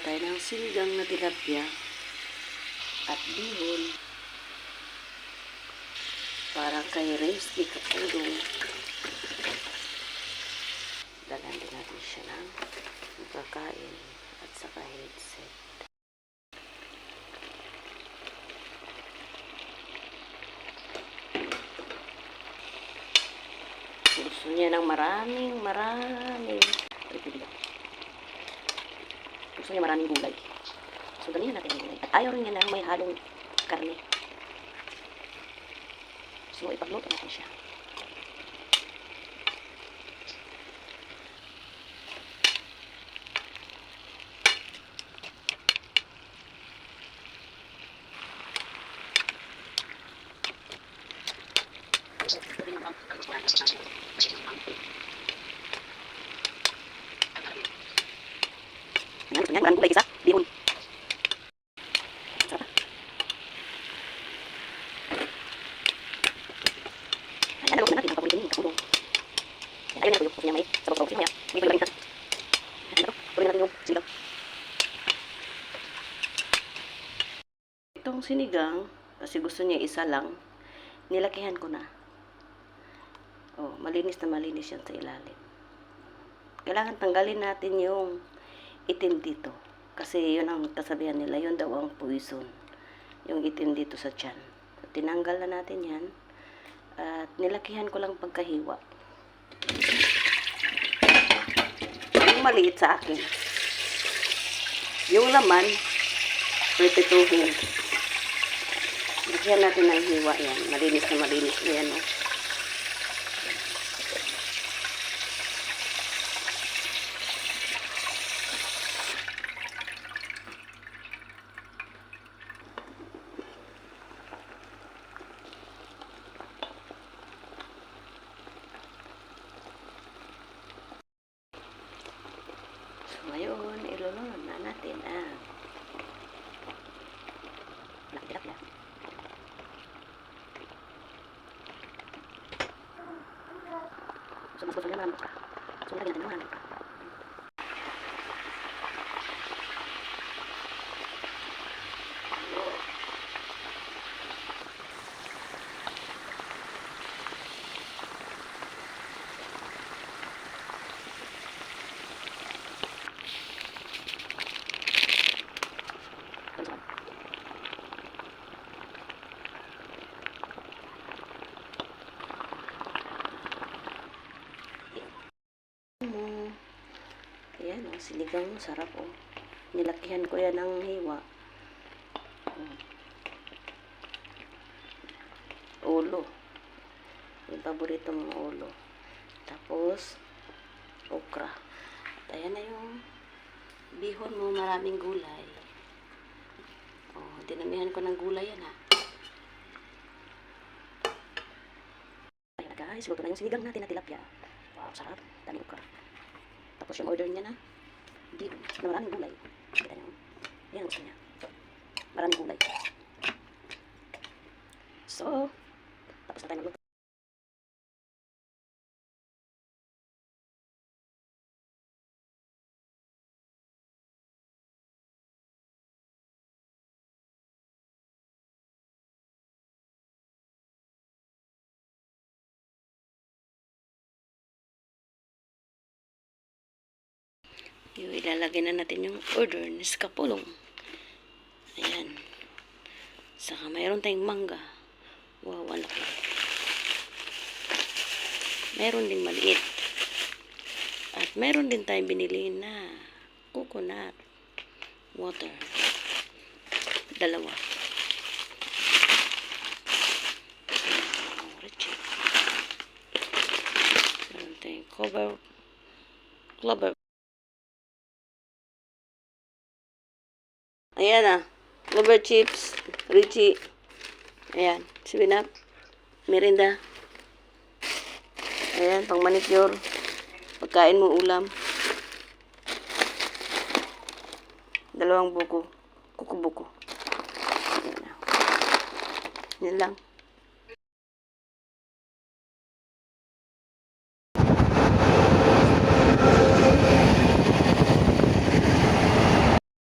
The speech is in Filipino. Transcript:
tayo ng sinigang na tilapia at bihon. Parang kay Rimsky Kapulong. Dalan din natin siya ng pagkain at saka headset. Gusto niya ng maraming, maraming. Gusto niya maraming gulay. So, damihan natin yung gulay. At ayaw rin niya ng may halong karne. So, ipagluto natin siya. Yan, yan, maraming gulay isa. Bihon. Sarap. Ayan, nalawag na natin ang paborito niya, kapulong. Na tuyo. Gusto niya may sabaw-sabaw. Sige, maya. May tuloy natin. Ayan, ito. Itong sinigang, kasi gusto niya isa lang, nilakihan ko na. Oh, malinis na malinis yan sa ilalim. Kailangan tanggalin natin yung itim dito. Kasi yun ang kasabihan nila, yun daw ang poison. Yung itim dito sa tiyan. So, tinanggal na natin yan. At nilakihan ko lang pagkahiwa. Yung maliit sa akin. Yung laman, prepituhin. Lakihan natin ng hiwa yan. Malinis na malinis na yan. Oh. So, ngayon, ilulunod na natin ang tilapia. So, mas gusto niya marami ka. So, nilagyan natin ka. Ganun sa mo. Ayan, oh, sinigang mo, sarap, oh. Nilakihan ko yan ng hiwa. Ulo. Yung paborito mong ulo. Tapos, okra. At ayan na yung bihon mo, maraming gulay. Oh, dinamihan ko ng gulay yan, ha. Guys. Luto na yung sinigang natin na tilapia. Wow, sarap. Daming okra. Tapos yung order niya na, na maraming gulay. Kita niyo. Yan ang gusto niya. Maraming gulay. So, tapos na tayo magluto. Yung ilalagay na natin yung order ni Skapulong. Ayan. Saka mayroon tayong mangga. Wow, ang laki. Mayroon ding maliit. At mayroon din tayong binili na coconut water. Dalawa. Meron tayong cover clover Ayan ah. Clover chips. Richie. Ayan. Seven up. Merinda. Ayan. Pang manicure. Pagkain mo ulam. Dalawang buko. Kuko buko. Ayan ah. Yan lang.